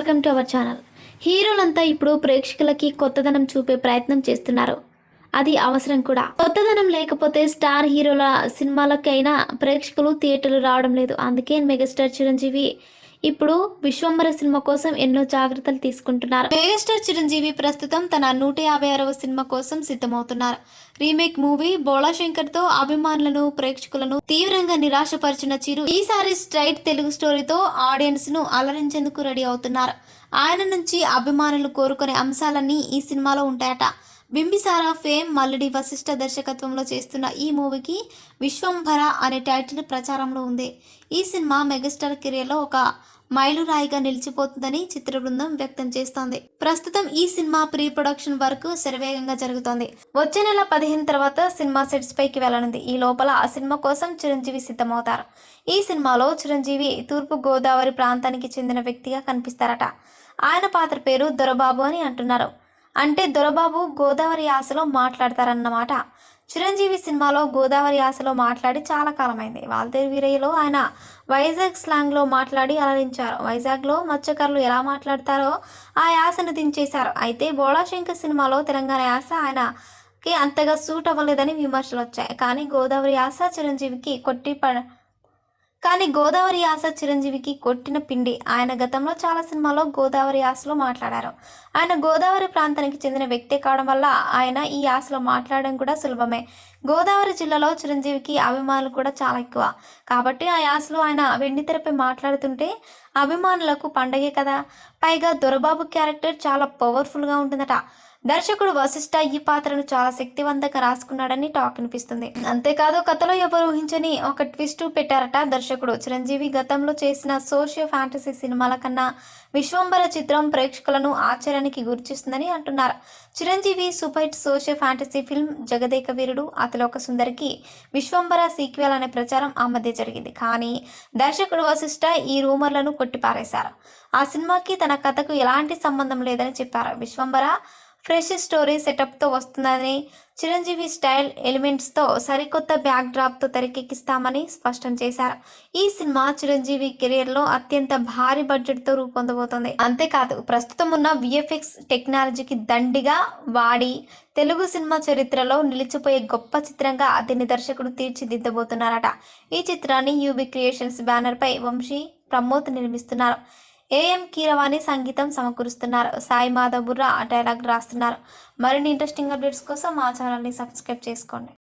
Welcome to our channel. హీరోలంతా ఇప్పుడు ప్రేక్షకులకి కొత్తదనం చూపే ప్రయత్నం చేస్తున్నారు. అది అవసరం కూడా. కొత్తదనం లేకపోతే స్టార్ హీరోల సినిమాలకైనా ప్రేక్షకులు థియేటర్లు రావడం లేదు. అందుకే మెగాస్టార్ చిరంజీవి ఇప్పుడు విశ్వంబర సినిమా కోసం ఎన్నో జాగ్రత్తలు తీసుకుంటున్నారు. మెగాస్టార్ చిరంజీవి ప్రస్తుతం తన నూట యాభై ఆరవ సినిమా కోసం సిద్ధమవుతున్నారు. రీమేక్ మూవీ బోళాశంకర్తో తో అభిమానులను ప్రేక్షకులను తీవ్రంగా నిరాశపరిచిన చిరు ఈసారి స్ట్రైట్ తెలుగు స్టోరీతో ఆడియన్స్ను అలరించేందుకు రెడీ అవుతున్నారు. ఆయన నుంచి అభిమానులు కోరుకునే అంశాలన్నీ ఈ సినిమాలో ఉంటాయట. బింబిసారా ఫేమ్ మల్లడి వశిష్ఠ దర్శకత్వంలో చేస్తున్న ఈ మూవీకి విశ్వంభర అనే టైటిల్ ప్రచారంలో ఉంది. ఈ సినిమా మెగాస్టార్ కెరియర్లో ఒక మైలురాయిగా నిలిచిపోతుందని చిత్ర బృందం వ్యక్తం చేస్తోంది. ప్రస్తుతం ఈ సినిమా ప్రీ ప్రొడక్షన్ వర్క్ శరవేగంగా జరుగుతోంది. వచ్చే నెల పదిహేను తర్వాత సినిమా సెట్స్ పైకి వెళ్ళనుంది ఈ లోపల ఆ సినిమా కోసం చిరంజీవి సిద్ధమవుతారు. ఈ సినిమాలో చిరంజీవి తూర్పు గోదావరి ప్రాంతానికి చెందిన వ్యక్తిగా కనిపిస్తారట. ఆయన పాత్ర పేరు దొరబాబు అని అంటున్నారు. అంటే దొరబాబు గోదావరి యాసలో మాట్లాడతారన్నమాట. చిరంజీవి సినిమాలో గోదావరి యాసలో మాట్లాడి చాలా కాలమైంది. వాల్తేరు వీరయ్యలో ఆయన వైజాగ్ స్లాంగ్లో మాట్లాడి అలరించారు. వైజాగ్లో మత్స్యకారులు ఎలా మాట్లాడతారో ఆ యాసను దించేశారు. అయితే బోళాశంకర్ సినిమాలో తెలంగాణ యాస ఆయనకి అంతగా సూట్ అవ్వలేదని విమర్శలు వచ్చాయి కానీ గోదావరి యాస చిరంజీవికి కొట్టి ప కానీ గోదావరి ఆశ చిరంజీవికి కొట్టిన పిండి. ఆయన గతంలో చాలా సినిమాల్లో గోదావరి ఆశలో మాట్లాడారు. ఆయన గోదావరి ప్రాంతానికి చెందిన వ్యక్తి కావడం వల్ల ఆయన ఈ ఆశలో మాట్లాడడం కూడా సులభమే. గోదావరి జిల్లాలో చిరంజీవికి అభిమానులు కూడా చాలా ఎక్కువ. కాబట్టి ఆ యాసలో ఆయన వెండితెరపై మాట్లాడుతుంటే అభిమానులకు పండగే కదా. పైగా దొరబాబు క్యారెక్టర్ చాలా పవర్ఫుల్గా ఉంటుందట. దర్శకుడు వశిష్ఠ ఈ పాత్రను చాలా శక్తివంతంగా రాసుకున్నాడని టాక్ అనిపిస్తుంది అంతేకాదు కథలో ఎవరు ఊహించని ఒక ట్విస్ట్ పెట్టారట దర్శకుడు. చిరంజీవి గతంలో చేసిన సోషియో ఫ్యాంటసీ సినిమాల కన్నా విశ్వంబర చిత్రం ప్రేక్షకులను ఆశ్చర్యానికి గురిచేస్తుందని అంటున్నారు. Chiranjeevi super hit socio fantasy film Jagadeka Veerudu Athiloka సుందరికి Vishwambhara sequel అనే ప్రచారం ఆ మధ్య జరిగింది. కానీ దర్శకుడు వశిష్ఠ ఈ రూమర్లను కొట్టిపారేశారు. ఆ సినిమాకి తన కథకు ఎలాంటి సంబంధం లేదని చెప్పారు విశ్వంబర. ఫ్రెష్ స్టోరీ సెటప్తో వస్తుందని చిరంజీవి స్టైల్ ఎలిమెంట్స్తో సరికొత్త బ్యాక్ డ్రాప్తో తెరకెక్కిస్తామని స్పష్టం చేశారు. ఈ సినిమా చిరంజీవి కెరీర్లో అత్యంత భారీ బడ్జెట్తో రూపొందబోతోంది. అంతేకాదు ప్రస్తుతం ఉన్న విఎఫ్ఎక్స్ టెక్నాలజీకి దండిగా వాడి తెలుగు సినిమా చరిత్రలో నిలిచిపోయే గొప్ప చిత్రంగా అతని దర్శకుడు తీర్చిదిద్దబోతున్నారట. ఈ చిత్రాన్ని యూబీ క్రియేషన్స్ బ్యానర్పై వంశీ ప్రమోద్ నిర్మిస్తున్నారు. ఏఎం కీరవాణి సంగీతం సమకూరుస్తున్నారు. సాయి మాధబుర్రా డైలాగ్ రాస్తున్నారు. మరిన్ని ఇంట్రెస్టింగ్ అప్డేట్స్ కోసం మా ఛానల్ని సబ్స్క్రైబ్ చేసుకోండి.